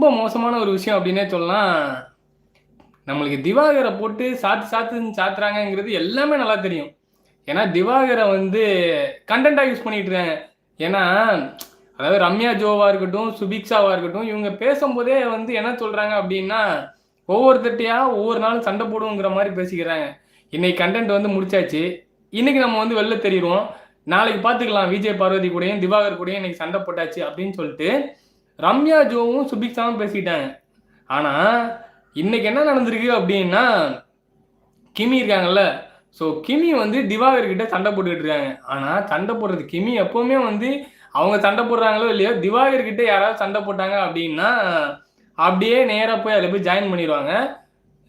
ரொம்ப மோசமான ஒரு விஷயம் அப்படின்னே சொல்லலாம். நம்மளுக்கு திவாகரை போட்டு சாத்து சாத்துன்னு சாத்துறாங்கங்கிறது எல்லாமே நல்லா தெரியும். ஏன்னா திவாகரை வந்து கண்டென்ட்டாக யூஸ் பண்ணிட்டு இருக்காங்க. ஏன்னா அதாவது ரம்யா ஜோவா இருக்கட்டும் சுபிக்ஷாவா இருக்கட்டும் இவங்க பேசும்போதே வந்து என்ன சொல்றாங்க அப்படின்னா ஒவ்வொருத்தட்டையா ஒவ்வொரு நாளும் சண்டை போடுவோங்கிற மாதிரி பேசிக்கிறாங்க. இன்னைக்கு கண்டென்ட் வந்து முடிச்சாச்சு. இன்னைக்கு நம்ம வந்து வெளில தெரியுறோம் நாளைக்கு பார்த்துக்கலாம். விஜய் பார்வதி கூடயும் திவாகர் கூடயும் இன்னைக்கு சண்டை போட்டாச்சு அப்படின்னு சொல்லிட்டு ரம்யா ஜோவும் சுபிக்ஷாவும் பேசிட்டாங்க. ஆனால் இன்னைக்கு என்ன நடந்திருக்கு அப்படின்னா கிமி இருக்காங்கல்ல. ஸோ கிமி வந்து திவாகர்கிட்ட சண்டை போட்டுக்கிட்டு இருக்காங்க. ஆனால் சண்டை போடுறது கிமி எப்போவுமே வந்து அவங்க சண்டை போடுறாங்களோ இல்லையோ திவாகர்கிட்ட யாராவது சண்டை போட்டாங்க அப்படின்னா அப்படியே நேராக போய் அதில் போய் ஜாயின் பண்ணிடுவாங்க.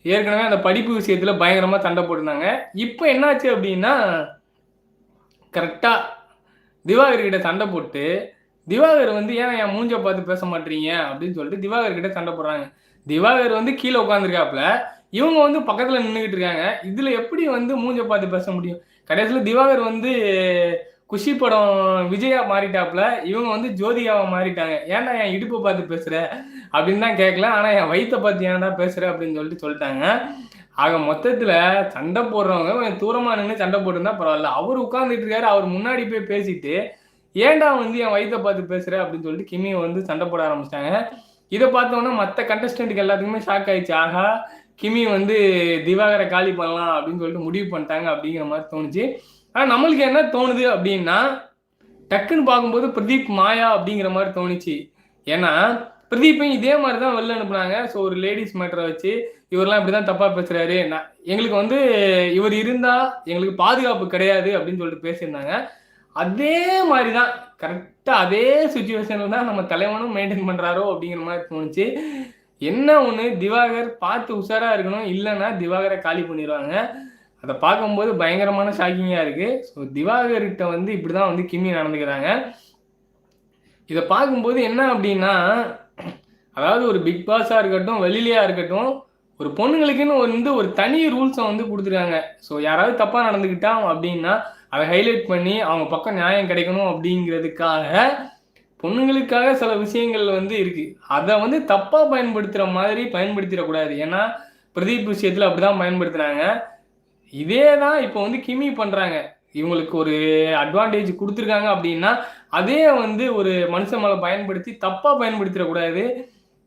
ஏற்கனவே அந்த படிப்பு விஷயத்தில் பயங்கரமாக சண்டை போட்டிருந்தாங்க. இப்போ என்னாச்சு அப்படின்னா கரெக்டாக திவாகர்கிட்ட சண்டை போட்டு திவாகர் வந்து ஏன் என் மூஞ்ச பார்த்து பேச மாட்டீங்க? அப்படின்னு சொல்லிட்டு திவாகர் கிட்ட சண்டை போடுறாங்க. திவாகர் வந்து கீழே உட்காந்துருக்காப்புல இவங்க வந்து பக்கத்தில் நின்றுக்கிட்டு இருக்காங்க. இதில் எப்படி வந்து மூஞ்ச பார்த்து பேச முடியும்? கடைசியில் திவாகர் வந்து குஷி படம் விஜயா மாறிட்டாப்புல. இவங்க வந்து ஜோதிகாவை மாறிட்டாங்க. ஏன்டா என் இடுப்பை பார்த்து பேசுற? அப்படின்னு தான் கேட்கல ஆனால் என் வயிற்ற பார்த்து ஏன்டா பேசுற? அப்படின்னு சொல்லிட்டு சொல்லிட்டாங்க. ஆக மொத்தத்தில் சண்டை போடுறவங்க கொஞ்சம் தூரமாக நின்று சண்டை போட்டுருந்தா பரவாயில்ல. அவர் உட்கார்ந்துட்டு இருக்காரு. அவர் முன்னாடி போய் பேசிட்டு ஏன்டா வந்து என் வயிற்ற பார்த்து பேசுற அப்படின்னு சொல்லிட்டு கிமியை வந்து சண்டை போட ஆரம்பிச்சிட்டாங்க. இதை பார்த்தோன்னா மற்ற கண்டஸ்டன்ட்டுக்கு எல்லாத்துக்குமே ஷாக் ஆயிடுச்சு. ஆகா கிமி வந்து திவாகரை காலி பண்ணலாம் அப்படின்னு சொல்லிட்டு முடிவு பண்ணிட்டாங்க அப்படிங்கிற மாதிரி தோணுச்சு. ஆனால் நம்மளுக்கு என்ன தோணுது அப்படின்னா டக்குன்னு பார்க்கும்போது பிரதீப் மாயா அப்படிங்கிற மாதிரி தோணுச்சு. ஏன்னா பிரதீப்பையும் இதே மாதிரி தான் வெளில அனுப்புனாங்க. ஸோ ஒரு லேடிஸ் மேட்டரை வச்சு இவரெல்லாம் இப்படி தான் தப்பாக பேசுகிறாரு நான் எங்களுக்கு வந்து இவர் இருந்தால் எங்களுக்கு பாதுகாப்பு கிடையாது அப்படின்னு சொல்லிட்டு பேசியிருந்தாங்க. அதே மாதிரி தான் கரெக்டாக அதே சுச்சுவேஷனில் தான் நம்ம தலைவனும் மெயின்டைன் பண்ணுறாரோ அப்படிங்கிற மாதிரி தோணுச்சு. என்ன ஒன்று திவாகர் பார்த்து உஷாராக இருக்கணும் இல்லைன்னா திவாகரை காலி பண்ணிடுவாங்க. அதை பார்க்கும்போது பயங்கரமான ஷாக்கிங்காக இருக்குது ஸோ திவாகர்கிட்ட வந்து இப்படி தான் வந்து கிம்மி நடந்துக்கிறாங்க. இதை பார்க்கும்போது என்ன அப்படின்னா அதாவது ஒரு பிக் பாஸாக இருக்கட்டும் வெளியிலையா இருக்கட்டும் ஒரு பொண்ணுங்களுக்குன்னு வந்து ஒரு தனி ரூல்ஸை வந்து கொடுத்துருக்காங்க. ஸோ யாராவது தப்பாக நடந்துக்கிட்டா அப்படின்னா அதை ஹைலைட் பண்ணி அவங்க பக்கம் நியாயம் கிடைக்கணும் அப்படிங்கிறதுக்காக பொண்ணுங்களுக்காக சில விஷயங்கள் வந்து இருக்கு. அதை வந்து தப்பாக பயன்படுத்துகிற மாதிரி பயன்படுத்திடக்கூடாது ஏன்னா பிரதீப் விஷயத்தில் அப்படி தான் பயன்படுத்துகிறாங்க இதே தான் இப்போ வந்து கிமி பண்ணுறாங்க இவங்களுக்கு ஒரு அட்வான்டேஜ் கொடுத்துருக்காங்க அப்படின்னா அதே வந்து ஒரு மனுஷன் மேலே பயன்படுத்தி தப்பாக பயன்படுத்திடக்கூடாது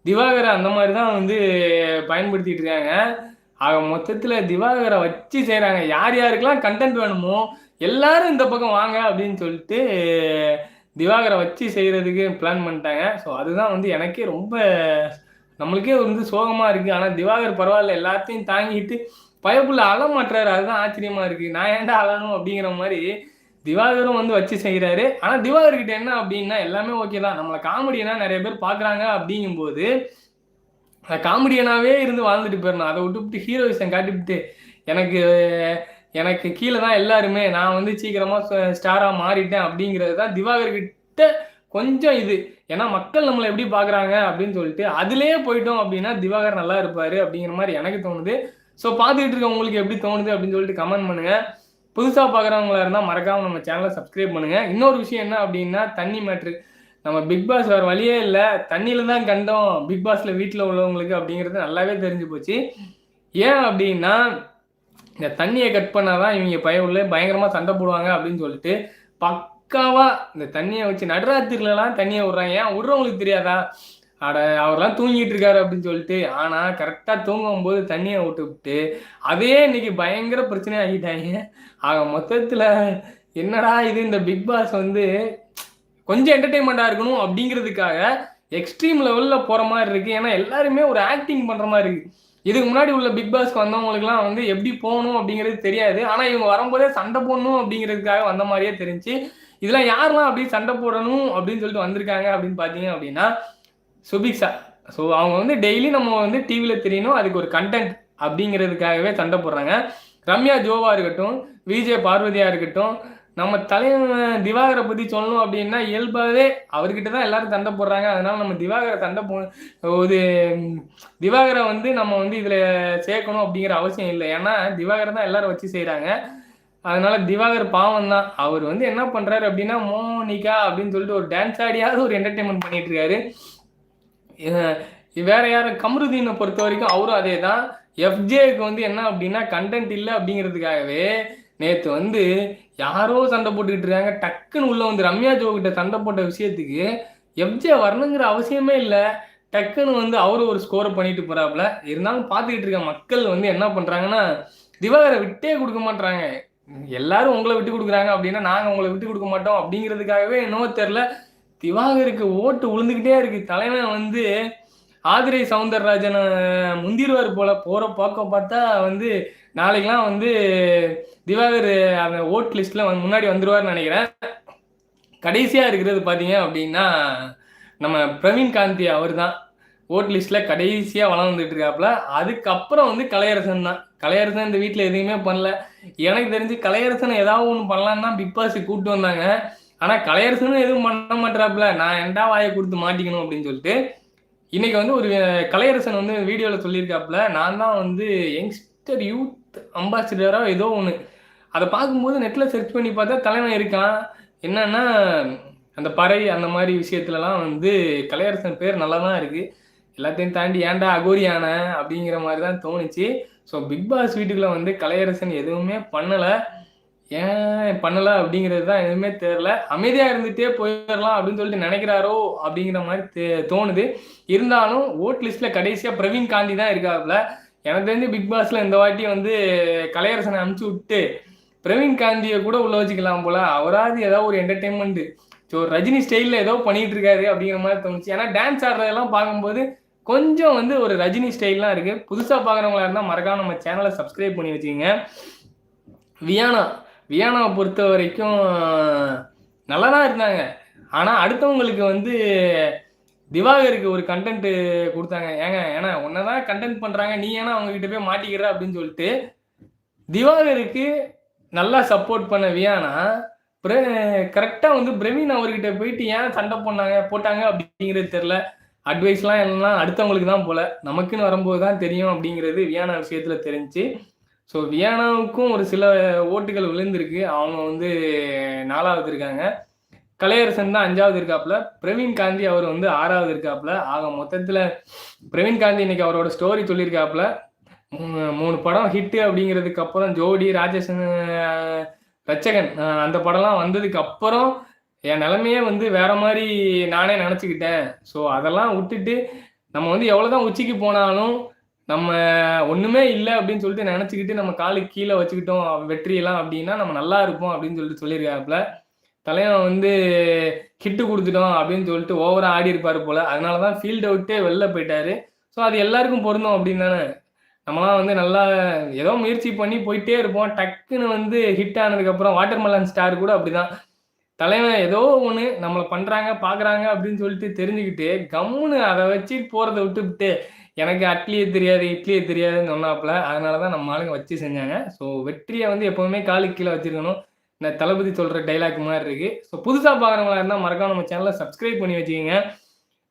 திவாகரை அந்த மாதிரி தான் வந்து பயன்படுத்திட்டு இருக்காங்க. ஆக மொத்தத்தில் திவாகரை வச்சு செய்கிறாங்க யார் யாருக்கெல்லாம் கண்டென்ட் வேணுமோ எல்லாரும் இந்த பக்கம் வாங்க அப்படின்னு சொல்லிட்டு திவாகரை வச்சு செய்கிறதுக்கு பிளான் பண்ணிட்டாங்க. ஸோ அதுதான் வந்து எனக்கே ரொம்ப நம்மளுக்கே வந்து சோகமாக இருக்குது ஆனால் திவாகர் பரவாயில்ல எல்லாத்தையும் தாங்கிட்டு பயப்புள்ள அழ மாட்டுறாரு. அதுதான் ஆச்சரியமாக இருக்குது நான் ஏன்டா அழணும் அப்படிங்கிற மாதிரி திவாகரும் வந்து வச்சு செய்கிறாரு ஆனால் திவாகர்கிட்ட என்ன அப்படின்னா எல்லாமே ஓகே தான். நம்மளை காமெடியனா நிறைய பேர் பார்க்குறாங்க அப்படிங்கும்போது காமெடியனாகவே இருந்து வாழ்ந்துட்டு போயிடணும். அதை விட்டுவிட்டு ஹீரோயிசம் காட்டிவிட்டு எனக்கு எனக்கு கீழே தான் எல்லாருமே நான் வந்து சீக்கிரமாக ஸ்டாராக மாறிட்டேன் அப்படிங்கிறது தான் திவாகர்கிட்ட கொஞ்சம் இது. ஏன்னா மக்கள் நம்மளை எப்படி பார்க்குறாங்க அப்படின்னு சொல்லிட்டு அதுலேயே போயிட்டோம் அப்படின்னா திவாகர் நல்லா இருப்பார் அப்படிங்கிற மாதிரி எனக்கு தோணுது. ஸோ பார்த்துக்கிட்டு இருக்க உங்களுக்கு எப்படி தோணுது அப்படின்னு சொல்லிட்டு கமெண்ட் பண்ணுங்கள் புதுசாக பார்க்குறவங்களா இருந்தால் மறக்காமல் நம்ம சேனலை சப்ஸ்கிரைப் பண்ணுங்கள் இன்னொரு விஷயம் என்ன அப்படின்னா தண்ணி மேட்ரு நம்ம பிக் பாஸ் வேறு வழியே இல்லை. தண்ணியில் தான் கண்டோம் பிக் பாஸில் வீட்டில் உள்ளவங்களுக்கு அப்படிங்கிறது நல்லாவே தெரிஞ்சு போச்சு. ஏன் அப்படின்னா இந்த தண்ணியை கட் பண்ணால் தான் இவங்க பய உள்ள பயங்கரமாக சண்டை போடுவாங்க அப்படின்னு சொல்லிட்டு பக்காவாக இந்த தண்ணியை வச்சு நடுராத்திரிலலாம் தண்ணியை விட்றாங்க. ஏன் விட்றவங்களுக்கு தெரியாதா? அட அவர்லாம் தூங்கிட்டு இருக்காரு அப்படின்னு சொல்லிட்டு ஆனால் கரெக்டாக தூங்கும் போது தண்ணியை விட்டு விட்டு அதே இன்னைக்கு பயங்கர பிரச்சனை ஆகிட்டாங்க. ஆக மொத்தத்தில் என்னடா இது இந்த பிக் பாஸ் வந்து கொஞ்சம் என்டர்டெயின்மெண்ட்டாக இருக்கணும் அப்படிங்கிறதுக்காக எக்ஸ்ட்ரீம் லெவலில் போகிற மாதிரி இருக்குது ஏன்னா எல்லாருமே ஒரு ஆக்டிங் பண்ணுற மாதிரி இருக்குது இதுக்கு முன்னாடி உள்ள பிக் பாஸ்க்கு வந்தவங்களுக்குலாம் வந்து எப்படி போகணும் அப்படிங்கிறது தெரியாது. ஆனால் இவங்க வரும்போதே சண்டை போடணும் அப்படிங்கிறதுக்காக வந்த மாதிரியே தெரிஞ்சு இதெல்லாம் யாரெல்லாம் அப்படி சண்டை போடணும்? அப்படின்னு சொல்லிட்டு வந்திருக்காங்க அப்படின்னு பார்த்தீங்க அப்படின்னா சுபிக்ஷா ஸோ அவங்க வந்து டெய்லி நம்ம வந்து டிவியில் தெரியணும் அதுக்கு ஒரு கண்டென்ட் அப்படிங்கிறதுக்காகவே சண்டை போடுறாங்க. ரம்யா ஜோவா இருக்கட்டும் விஜய் பார்வதியா இருக்கட்டும் நம்ம தலைவன் திவாகரை பற்றி சொல்லணும் அப்படின்னா இயல்பாகவே அவர்கிட்ட தான் எல்லாரும் சண்டை போடுறாங்க. அதனால நம்ம திவாகரை சண்டை போ ஒரு திவாகரை வந்து நம்ம வந்து இதில் சேர்க்கணும் அப்படிங்கிற அவசியம் இல்லை. ஏன்னா திவாகரை தான் எல்லாரும் வச்சு செய்கிறாங்க அதனால திவாகர் பாவம் தான். அவர் வந்து என்ன பண்ணுறாரு அப்படின்னா மோனிகா அப்படின்னு சொல்லிட்டு ஒரு டான்ஸ் ஆடியாவது ஒரு என்டர்டைன்மெண்ட் பண்ணிட்டு இருக்காரு. வேற யாரும் கமருதீனை பொறுத்த வரைக்கும் அவரும் அதே தான் எஃப்ஜேக்கு வந்து என்ன அப்படின்னா கண்டென்ட் இல்லை அப்படிங்கிறதுக்காகவே நேற்று வந்து யாரோ சண்டை போட்டுக்கிட்டு இருக்காங்க. டக்குன்னு உள்ள வந்து ரம்யா ஜோ கிட்ட சண்டை போட்ட விஷயத்துக்கு எஃப்ஜே வரணுங்கிற அவசியமே இல்லை. டக்குன்னு வந்து அவரு ஒரு ஸ்கோரை பண்ணிட்டு போறாப்புல. இருந்தாலும் பார்த்துக்கிட்டு இருக்க மக்கள் வந்து என்ன பண்ணுறாங்கன்னா திவாகரை விட்டே கொடுக்க மாட்டாங்க எல்லாரும் உங்களை விட்டு கொடுக்குறாங்க அப்படின்னா நாங்கள் உங்களை விட்டு கொடுக்க மாட்டோம் அப்படிங்கிறதுக்காகவே என்னவோ தெரில திவாகருக்கு ஓட்டு உளுந்துக்கிட்டே இருக்கு. தலைவன் வந்து ஆதிரை சவுந்தரராஜன் முந்திருவார் போல போற போக்க பார்த்தா வந்து நாளைக்கெல்லாம் வந்து திவாகர் அந்த ஓட் லிஸ்ட்ல முன்னாடி வந்துருவார்னு நினைக்கிறேன். கடைசியா இருக்கிறது பாத்தீங்க அப்படின்னா நம்ம பிரவீன் காந்தி அவர் தான் ஓட் லிஸ்ட்ல கடைசியா வளர்ந்துட்டு இருக்காப்புல. அதுக்கப்புறம் வந்து கலையரசன் தான். கலையரசன் இந்த வீட்டில் எதுவுமே பண்ணல. எனக்கு தெரிஞ்சு கலையரசன் ஏதாவது ஒன்று பண்ணலான்னு தான் பிக் பாஸ் கூப்பிட்டு வந்தாங்க. ஆனா கலையரசனும் எதுவும் பண்ண மாட்டாப்புல நான் எண்டா வாயை கொடுத்து மாட்டிக்கணும் அப்படின்னு சொல்லிட்டு இன்னைக்கு வந்து ஒரு கலையரசன் வந்து வீடியோவில் சொல்லியிருக்காப்புல நான் தான் வந்து யங்ஸ்டர் யூத் அம்பாசிடராக ஏதோ ஒன்று அதை பார்க்கும்போது நெட்டில் சர்ச் பண்ணி பார்த்தா தலைவன் இருக்கான். என்னன்னா அந்த பறை அந்த மாதிரி விஷயத்துலலாம் வந்து கலையரசன் பேர் நல்லா தான் இருக்குது எல்லாத்தையும் தாண்டி ஏன்டா அகோரியான? அப்படிங்கிற மாதிரி தான் தோணுச்சு. ஸோ பிக் பாஸ் வீட்டுக்குள்ளே வந்து கலையரசன் எதுவுமே பண்ணலை. ஏன் பண்ணல அப்படிங்கிறது தான் எதுவுமே தெரில அமைதியாக இருந்துகிட்டே போயிடலாம் அப்படின்னு சொல்லிட்டு நினைக்கிறாரோ அப்படிங்கிற மாதிரி தோணுது. இருந்தாலும் ஓட் லிஸ்ட்டில் கடைசியாக பிரவீன் காந்தி தான் இருக்காப்புல. எனக்கு தெரிஞ்சு பிக் பாஸில் இந்த வாட்டி வந்து கலையரசனை அனுப்பிச்சி விட்டு பிரவீன் காந்தியை கூட உள்ள வச்சுக்கலாம் போல. அவராது ஏதாவது ஒரு என்டர்டைன்மெண்ட்டு ஸோ ரஜினி ஸ்டைலில் ஏதோ பண்ணிட்டு இருக்காரு அப்படிங்கிற மாதிரி தோணுச்சு. ஏன்னா டான்ஸ் ஆடுறதெல்லாம் பார்க்கும்போது கொஞ்சம் வந்து ஒரு ரஜினி ஸ்டைல்லாம் இருக்குது புதுசாக பார்க்குறவங்களா இருந்தால் மறக்காம நம்ம சேனலை சப்ஸ்கிரைப் பண்ணி வச்சுக்கோங்க. வியானா வியானாவை பொறுத்த வரைக்கும் நல்லா தான் இருந்தாங்க. ஆனால் அடுத்தவங்களுக்கு வந்து திவாகருக்கு ஒரு கண்டென்ட் கொடுத்தாங்க. ஏங்க ஏன்னா உன்னை தான் கண்டென்ட் பண்ணுறாங்க நீ ஏன்னா அவங்ககிட்ட போய் மாட்டிக்கிற அப்படின்னு சொல்லிட்டு திவாகருக்கு நல்லா சப்போர்ட் பண்ண வியானா கரெக்டாக வந்து பிரவீன் அவர்கிட்ட போயிட்டு ஏன் சண்டை பண்ணாங்க போட்டாங்க அப்படிங்கிறது தெரில அட்வைஸ்லாம் எல்லாம் அடுத்தவங்களுக்கு தான் போல. நமக்குன்னு வரும்போது தான் தெரியும் அப்படிங்கிறது வியானா விஷயத்தில் தெரிஞ்சு ஸோ வியானாவுக்கும் ஒரு சில ஓட்டுகள் விழுந்திருக்கு. அவங்க வந்து நாலாவது இருக்காங்க. கலையரசன் தான் அஞ்சாவது இருக்காப்புல. பிரவீன் காந்தி அவர் வந்து ஆறாவது இருக்காப்புல. ஆக மொத்தத்தில் பிரவீன் காந்தி இன்னைக்கு அவரோட ஸ்டோரி சொல்லியிருக்காப்புல. மூணு படம் ஹிட்டு அப்படிங்கிறதுக்கு அப்புறம் ஜோடி ராஜேஷன் ரச்சகன் அந்த படம்லாம் வந்ததுக்கு அப்புறம் என் நிலைமையே வந்து வேற மாதிரி நானே நினச்சிக்கிட்டேன். ஸோ அதெல்லாம் விட்டுட்டு நம்ம வந்து எவ்வளோதான் உச்சிக்கு போனாலும் நம்ம ஒன்றுமே இல்லை அப்படின்னு சொல்லிட்டு நினச்சிக்கிட்டு நம்ம காலுக்கு கீழே வச்சுக்கிட்டோம் வெற்றியெல்லாம் அப்படின்னா நம்ம நல்லா இருப்போம் அப்படின்னு சொல்லிட்டு சொல்லியிருக்காப்புல. தலைவன் வந்து கிட்டு கொடுத்துட்டோம் அப்படின்னு சொல்லிட்டு ஓவராக ஆடி இருப்பார் போல். அதனால தான் ஃபீல்ட் அவுட்டே வெளில போயிட்டாரு. ஸோ அது எல்லாருக்கும் பொருந்தும் அப்படின்னு தானே? நம்மளாம் வந்து நல்லா ஏதோ முயற்சி பண்ணி போயிட்டே இருப்போம். டக்குன்னு வந்து ஹிட் ஆனதுக்கப்புறம் வாட்டர் மெலன் ஸ்டார் கூட அப்படிதான். தலைவன் ஏதோ ஒன்று நம்மளை பண்ணுறாங்க பார்க்குறாங்க அப்படின்னு சொல்லிட்டு தெரிஞ்சுக்கிட்டு கம்முன்னு அதை வச்சு போகிறத விட்டுவிட்டு எனக்கு அட்லியே தெரியாது இட்லியே தெரியாதுன்னு சொன்னாப்புல. அதனால தான் நம்ம ஆளுங்க வச்சு செஞ்சாங்க. ஸோ வெற்றியை வந்து எப்போவுமே காலுக்கு கீழே வச்சுருக்கணும். இந்த தளபதி சொல்கிற டைலாக் மாதிரி இருக்குது ஸோ புதுசாக பார்க்குறவங்களா இருந்தால் மறக்காம நம்ம சேனலை சப்ஸ்கிரைப் பண்ணி வச்சுக்கோங்க.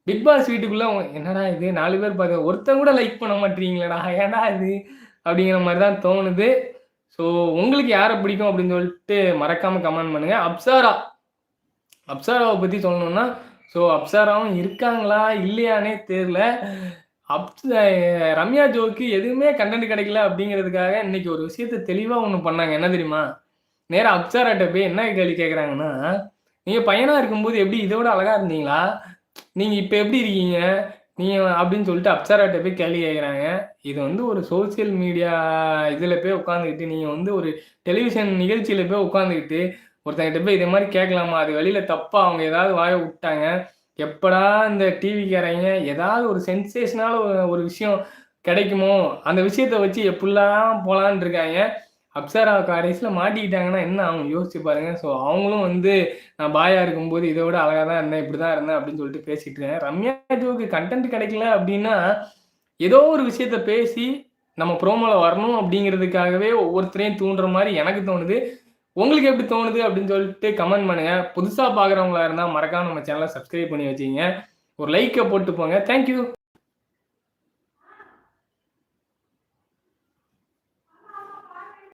பிக் பாஸ் வீட்டுக்குள்ளே என்னடா இது? நாலு பேர் பார்க்க ஒருத்தன் கூட லைக் பண்ண மாட்டீங்களடா ஏடா இது? அப்படிங்கிற மாதிரி தான் தோணுது. ஸோ உங்களுக்கு யாரை பிடிக்கும் அப்படின்னு சொல்லிட்டு மறக்காமல் கமெண்ட் பண்ணுங்கள் அப்சாரா. அப்சாராவை பற்றி சொல்லணும்னா ஸோ அப்சாராவும் இருக்காங்களா இல்லையானே தெரில அப் ரம்யா ஜோக்கு எதுவுமே கண்டென்ட் கிடைக்கல அப்படிங்கிறதுக்காக இன்னைக்கு ஒரு விஷயத்த தெளிவாக ஒன்று பண்ணாங்க. என்ன தெரியுமா? நேராக அப்சாராட்ட போய் என்ன கேள்வி கேட்குறாங்கன்னா நீங்கள் பையனாக இருக்கும்போது எப்படி இதோட அழகாக இருந்தீங்களா? நீங்கள் இப்போ எப்படி இருக்கீங்க? நீங்கள் அப்படின்னு சொல்லிட்டு அப்சாராட்ட போய் கேள்வி கேட்குறாங்க இது வந்து ஒரு சோசியல் மீடியா இதில் போய் உட்காந்துக்கிட்டு நீங்கள் வந்து ஒரு டெலிவிஷன் நிகழ்ச்சியில் போய் உட்காந்துக்கிட்டு ஒருத்தங்கிட்ட போய் இதே மாதிரி கேட்கலாமா அது வெளியில் தப்பாக அவங்க ஏதாவது வாய விட்டாங்க. எப்படா இந்த டிவிக்காரங்க ஏதாவது ஒரு சென்சேஷனால ஒரு விஷயம் கிடைக்குமோ அந்த விஷயத்த வச்சு எப்படிலாம் போகலான் இருக்காங்க. அப்சரா கடைசியில் மாட்டிக்கிட்டாங்கன்னா என்ன அவங்க யோசிச்சு பாருங்க. ஸோ அவங்களும் வந்து நான் பாயா இருக்கும்போது இதை விட அழகாக தான் இருந்தேன் இப்படி தான் இருந்தேன் அப்படின்னு சொல்லிட்டு பேசிட்டு இருக்கேன். ரம்யா ஜோக்கு கண்டென்ட் கிடைக்கல அப்படின்னா ஏதோ ஒரு விஷயத்த பேசி நம்ம ப்ரோமோவில் வரணும் அப்படிங்கிறதுக்காகவே ஒவ்வொருத்தரையும் தூண்டுற மாதிரி எனக்கு தோணுது. உங்களுக்கு எப்படி தோணுது அப்படின்னு சொல்லிட்டு கமெண்ட் பண்ணுங்க. புதுசாக பார்க்குறவங்களா இருந்தால் மறக்காம நம்ம சேனலை சப்ஸ்கிரைப் பண்ணி வச்சிங்க ஒரு லைக்கை போட்டு போங்க. தேங்க்யூ